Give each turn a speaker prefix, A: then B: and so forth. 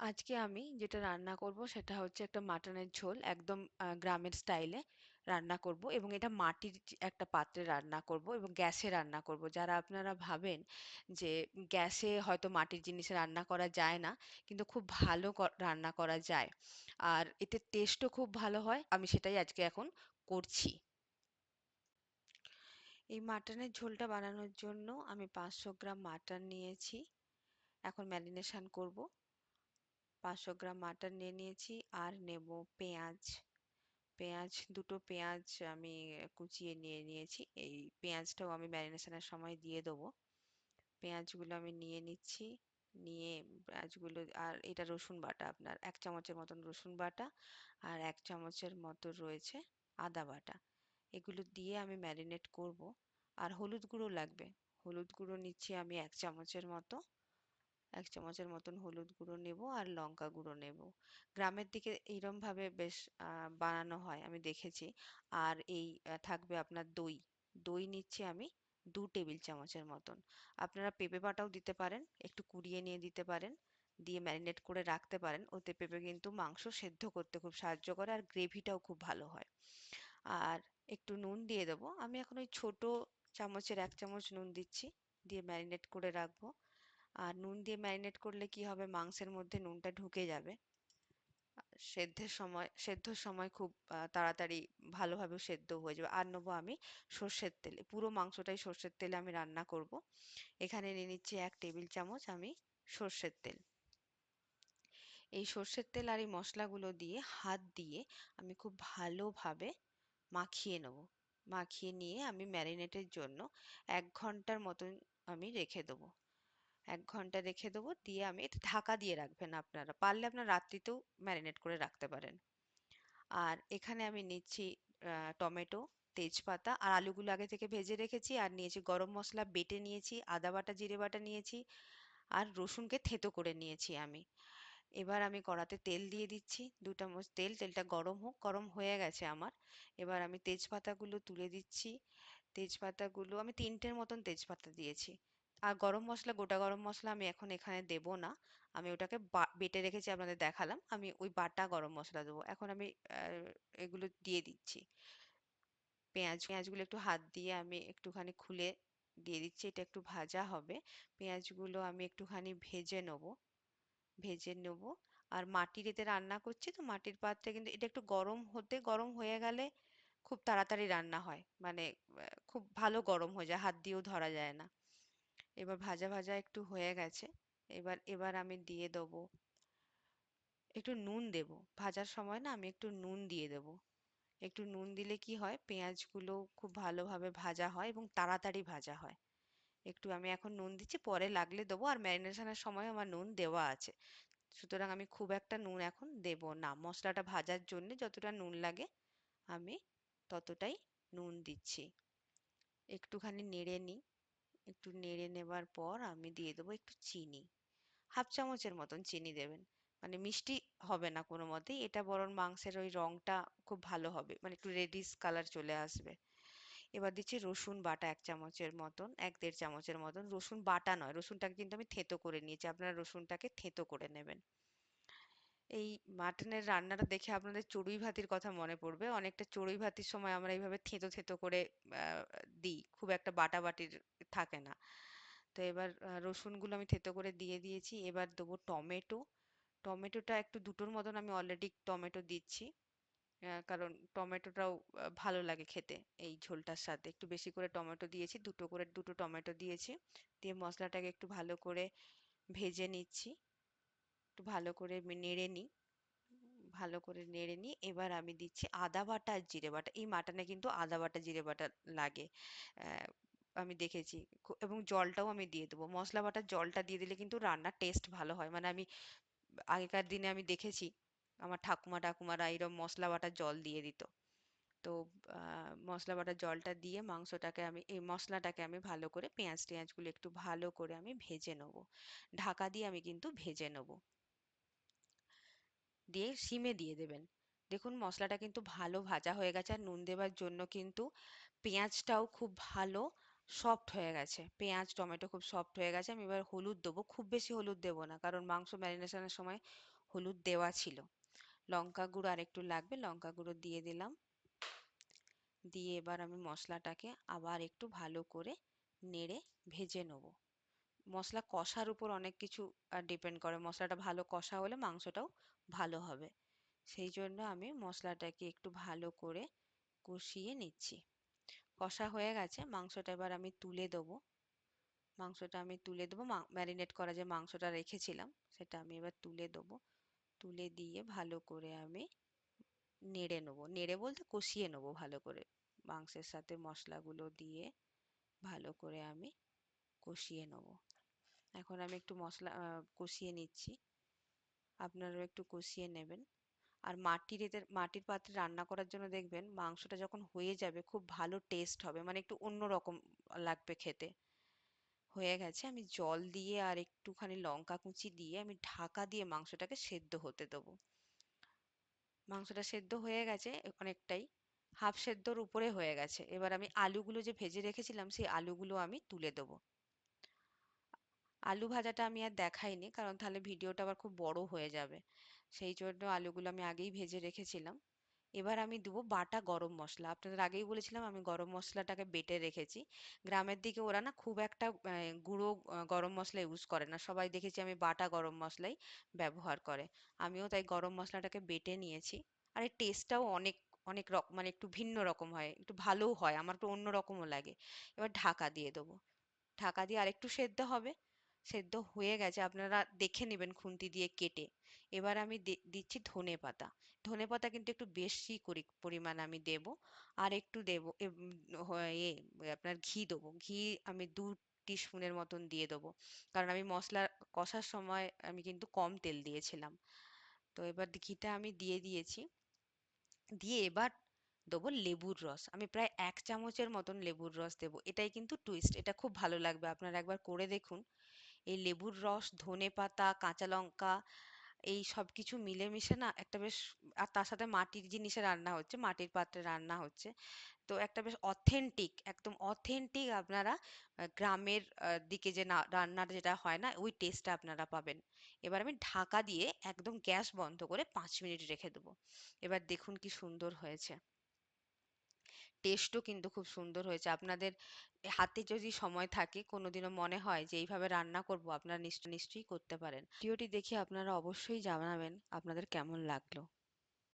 A: আজকে আমি যেটা রান্না করব সেটা হচ্ছে একটা মাটনের ঝোল একদম গ্রামের স্টাইলে রান্না করব এবং এটা মাটির একটা পাত্রে রান্না করব এবং গ্যাসে রান্না করব। যারা আপনারা ভাবেন যে গ্যাসে হয়তো মাটির জিনিসে রান্না করা যায় না, কিন্তু খুব ভালো রান্না করা যায়। আর এতে টেস্টও খুব ভালো হয়। আমি সেটাই আজকে এখন করছি। এই মাটনের ঝোলটা বানানোর জন্য আমি পাঁচশো গ্রাম মাটন নিয়েছি। এখন ম্যারিনেশন করব। পাঁচশো গ্রাম মাটন নিয়ে নিয়েছি আর নেব পেঁয়াজ। পেঁয়াজ, দুটো পেঁয়াজ আমি কুচিয়ে নিয়ে নিয়েছি। এই পেঁয়াজটাও আমি ম্যারিনেশনের সময় দিয়ে দেবো। পেঁয়াজগুলো আমি নিয়ে নিচ্ছি। নিয়ে পেঁয়াজগুলো আর এটা রসুন বাটা আপনার, এক চামচের মতন রসুন বাটা আর এক চামচের মতো রয়েছে আদা বাটা। এগুলো দিয়ে আমি ম্যারিনেট করব। আর হলুদ গুঁড়ো লাগবে। হলুদ গুঁড়ো নিচ্ছি আমি এক চামচের মতো। এক চামচের মতন হলুদ গুঁড়ো নেব আর লঙ্কা গুঁড়ো নেব। গ্রামের দিকে এইরকম ভাবে বেশ বানানো হয়, আমি দেখেছি। আর এই থাকবে আপনার দই। দই নিচ্ছি আমি দু টেবিল চামচের মতন। আপনারা পেঁপে বাটাও দিতে পারেন, একটু কুড়িয়ে নিয়ে দিতে পারেন, দিয়ে ম্যারিনেট করে রাখতে পারেন। ওতে পেঁপে কিন্তু মাংস সেদ্ধ করতে খুব সাহায্য করে আর গ্রেভিটাও খুব ভালো হয়। আর একটু নুন দিয়ে দেবো। আমি এখন ওই ছোট চামচের এক চামচ নুন দিচ্ছি, দিয়ে ম্যারিনেট করে রাখব। আর নুন দিয়ে ম্যারিনেট করলে কি হবে? মাংসের মধ্যে নুনটা ঢুকে যাবে। সেদ্ধের সময়, সেদ্ধর সময় খুব তাড়াতাড়ি ভালোভাবে সেদ্ধ হয়ে যাবে। আর নেব আমি সর্ষের তেলে। পুরো মাংসটাই সর্ষের তেলে আমি রান্না করব। এখানে নিয়ে নিচ্ছি এক টেবিল চামচ আমি সর্ষের তেল। এই সর্ষের তেল আর এই মশলাগুলো দিয়ে হাত দিয়ে আমি খুব ভালোভাবে মাখিয়ে নেব। মাখিয়ে নিয়ে আমি ম্যারিনেটের জন্য এক ঘণ্টার মতন আমি রেখে দেবো। এক ঘণ্টা রেখে দেবো, দিয়ে আমি এটা ঢাকা দিয়ে রাখবেন আপনারা। পারলে আপনার রাত্রিতেও ম্যারিনেট করে রাখতে পারেন। আর এখানে আমি নিচ্ছি টমেটো, তেজপাতা আর আলুগুলো আগে থেকে ভেজে রেখেছি আর নিয়েছি গরম মশলা, বেটে নিয়েছি, আদা বাটা, জিরে বাটা নিয়েছি আর রসুনকে থেতো করে নিয়েছি আমি। এবার আমি কড়াতে তেল দিয়ে দিচ্ছি, দু চামচ তেল, তেলটা গরম হোক, গরম হয়ে গেছে আমার। এবার আমি তেজপাতাগুলো তুলে দিচ্ছি। তেজপাতাগুলো, আমি তিনটের মতন তেজপাতা দিয়েছি। আর গরম মশলা, গোটা গরম মশলা আমি এখন এখানে দেব না। আমি ওটাকে বেটে রেখেছি, আপনাদের দেখালাম। আমি ওই বাটা গরম মশলা দেবো। এখন আমি এগুলো দিয়ে দিচ্ছি। পেঁয়াজ, পেঁয়াজগুলো একটু হাত দিয়ে আমি একটুখানি খুলে দিয়ে দিচ্ছি। এটা একটু ভাজা হবে। পেঁয়াজগুলো আমি একটুখানি ভেজে নেব। ভেজে নেব। আর মাটির এতে রান্না করছি তো, মাটির পাত্রে কিন্তু এটা একটু গরম হতে, গরম হয়ে গেলে খুব তাড়াতাড়ি রান্না হয়। মানে খুব ভালো গরম হয়ে যায়, হাত দিয়েও ধরা যায় না। এবার ভাজা ভাজা একটু হয়ে গেছে। এবার এবার আমি দিয়ে দেবো একটু নুন দেব। ভাজার সময় না আমি একটু নুন দিয়ে দেব। একটু নুন দিলে কি হয়? পেঁয়াজগুলো খুব ভালোভাবে ভাজা হয় এবং তাড়াতাড়ি ভাজা হয়। একটু আমি এখন নুন দিচ্ছি, পরে লাগলে দেবো আর ম্যারিনেশনের সময় আমার নুন দেওয়া আছে। সুতরাং আমি খুব একটা নুন এখন দেব না। মশলাটা ভাজার জন্য যতটা নুন লাগে আমি ততটাই নুন দিচ্ছি। একটুখানি নেড়ে নিই। একটু নেড়ে নেবার পর আমি দিয়ে দেবো একটু চিনি। হাফ চামচের মতন চিনি দেবেন। মানে মিষ্টি হবে না কোনো মতেই, এটা বরং মাংসের ওই রঙটা খুব ভালো হবে মানে একটু রেডিশ কালার চলে আসবে। এবার দিচ্ছি রসুন বাটা এক চামচের মতন, এক দেড় চামচের মতন। রসুন বাটা নয়, রসুনটাকে কিন্তু আমি থেতো করে নিয়েছি, আপনারা রসুনটাকে থেতো করে নেবেন। এই মাটনের রান্নাটা দেখে আপনাদের চড়ুই ভাতির কথা মনে পড়বে। অনেকটা চড়ুই ভাতির সময় আমরা এইভাবে থেঁতো থেঁতো করে দিই। খুব একটা বাটাবাটির থাকে না। তো এবার রসুনগুলো আমি থেঁতো করে দিয়ে দিয়েছি। এবার দেবো টমেটো। টমেটোটা একটু দুটোর মতন আমি অলরেডি টমেটো দিচ্ছি। কারণ টমেটোটাও ভালো লাগে খেতে এই ঝোলটার সাথে। একটু বেশি করে টমেটো দিয়েছি, দুটো করে, দুটো টমেটো দিয়েছি। দিয়ে মশলাটাকে একটু ভালো করে ভেজে নিচ্ছি। একটু ভালো করে নেড়ে নিই। ভালো করে নেড়ে নিয়ে এবার আমি দিচ্ছি আদা বাটা আর জিরে বাটা। এই মাটনে কিন্তু আদা বাটা, জিরে বাটা লাগে। আমি দেখেছি। এবং জলটাও আমি দিয়ে দেবো। মশলা বাটার জলটা দিয়ে দিলে কিন্তু রান্নার টেস্ট ভালো হয়। মানে আমি আগেকার দিনে আমি দেখেছি, আমার ঠাকুমা, ঠাকুমারা এরকম মশলা বাটার জল দিয়ে দিত। তো মশলা বাটার জলটা দিয়ে মাংসটাকে আমি, এই মশলাটাকে আমি ভালো করে পেঁয়াজ টেঁয়াজগুলো একটু ভালো করে আমি ভেজে নেব। ঢাকা দিয়ে আমি কিন্তু ভেজে নেব। দিয়ে সিমে দিয়ে দেবেন। দেখুন মশলাটা কিন্তু ভালো ভাজা হয়ে গেছে আর নুন দেওয়ার জন্য কিন্তু পেঁয়াজটাও খুব ভালো সফট হয়ে গেছে। পেঁয়াজ, টমেটো খুব সফট হয়ে গেছে। আমি এবার হলুদ দেবো। খুব বেশি হলুদ দেবো না কারণ মাংস ম্যারিনেশনের সময় হলুদ দেওয়া ছিল। লঙ্কা গুঁড়ো আর একটু লাগবে। লঙ্কা গুঁড়ো দিয়ে দিলাম। দিয়ে এবার আমি মশলাটাকে আবার একটু ভালো করে নেড়ে ভেজে নেব। মশলা কষার উপর অনেক কিছু ডিপেন্ড করে। মশলাটা ভালো কষা হলে মাংসটাও ভালো হবে। সেই জন্য আমি মশলাটাকে একটু ভালো করে কষিয়ে নিচ্ছি। কষা হয়ে গেছে, মাংসটা এবার আমি তুলে দেবো। মাংসটা আমি তুলে দেবো। ম্যারিনেট করা যে মাংসটা রেখেছিলাম, সেটা আমি এবার তুলে দেবো। তুলে দিয়ে ভালো করে আমি নেড়ে নেব। নেড়ে বলতে কষিয়ে নেব ভালো করে। মাংসের সাথে মশলাগুলো দিয়ে ভালো করে আমি কষিয়ে নেব। এখন আমি একটু মশলা কষিয়ে নিচ্ছি। আপনারাও একটু কষিয়ে নেবেন। আর মাটির এদের, মাটির পাত্রে রান্না করার জন্য দেখবেন মাংসটা যখন হয়ে যাবে খুব ভালো টেস্ট হবে। মানে একটু অন্য রকম লাগবে খেতে। হয়ে গেছে, আমি জল দিয়ে আর একটুখানি লঙ্কা কুচি দিয়ে আমি ঢাকা দিয়ে মাংসটাকে সেদ্ধ হতে দেবো। মাংসটা সেদ্ধ হয়ে গেছে অনেকটাই হাফ সেদ্ধর উপরে হয়ে গেছে। এবার আমি আলুগুলো যে ভেজে রেখেছিলাম, সেই আলুগুলো আমি তুলে দেবো। আলু ভাজাটা আমি আর দেখাইনি, কারণ তাহলে ভিডিওটা আবার খুব বড় হয়ে যাবে। সেই জন্য আলুগুলো আমি আগেই ভেজে রেখেছিলাম। এবার আমি দেবো বাটা গরম মশলা। আপনাদের আগেই বলেছিলাম আমি গরম মশলাটাকে বেটে রেখেছি। গ্রামের দিকে ওরা না খুব একটা গুঁড়ো গরম মশলা ইউজ করে না। সবাই দেখেছি আমি বাটা গরম মশলাই ব্যবহার করে। আমিও তাই গরম মশলাটাকে বেটে নিয়েছি। আর এর টেস্টটাও অনেক অনেক রকম মানে একটু ভিন্ন রকম হয়, একটু ভালোও হয়, আমার একটু অন্য রকমও লাগে। এবার ঢাকা দিয়ে দেবো। ঢাকা দিয়ে আরেকটু সেদ্ধ হবে। সেদ্ধ হয়ে গেছে। আপনারা দেখে নেবেন খুন্তি দিয়ে কেটে। এবার আমি দিচ্ছি ধনে পাতা। ধনে পাতা কিন্তু একটু বেশি করি, পরিমাণ আমি দেব। আর একটু দেব, এ আপনার ঘি দেবো। ঘি আমি দু টিস্পুনের মতন দিয়ে দেবো। কারণ আমি মশলা কষার সময় আমি কিন্তু কম তেল দিয়েছিলাম। তো এবার ঘিটা আমি দিয়ে দিয়েছি। দিয়ে এবার দেবো লেবুর রস। আমি প্রায় এক চামচের মতন লেবুর রস দেবো। এটাই কিন্তু টুইস্ট এটা খুব ভালো লাগবে। আপনারা একবার করে দেখুন। এই লেবুর রস, ধনে পাতা, কাঁচা লঙ্কা, এই সব কিছু মিলেমিশে না একটা বেশ, আর তার সাথে মাটির জিনিসে রান্না হচ্ছে, মাটির পাত্রে রান্না হচ্ছে। তো একটা বেশ অথেন্টিক একদম অথেন্টিক আপনারা গ্রামের দিকে যে না, রান্নার যেটা হয় না, ওই টেস্টটা আপনারা পাবেন। এবার আমি ঢাকা দিয়ে একদম গ্যাস বন্ধ করে পাঁচ মিনিট রেখে দেবো। এবার দেখুন কি সুন্দর হয়েছে। টেস্টও কিন্তু খুব সুন্দর হয়েছে। আপনাদের হাতে যদি সময় থাকে, কোনোদিনও মনে হয় যে এইভাবে রান্না করব, আপনারা নিশ্চয়, নিশ্চয়ই করতে পারেন। ভিডিওটি দেখে আপনারা অবশ্যই জানাবেন আপনাদের কেমন লাগল।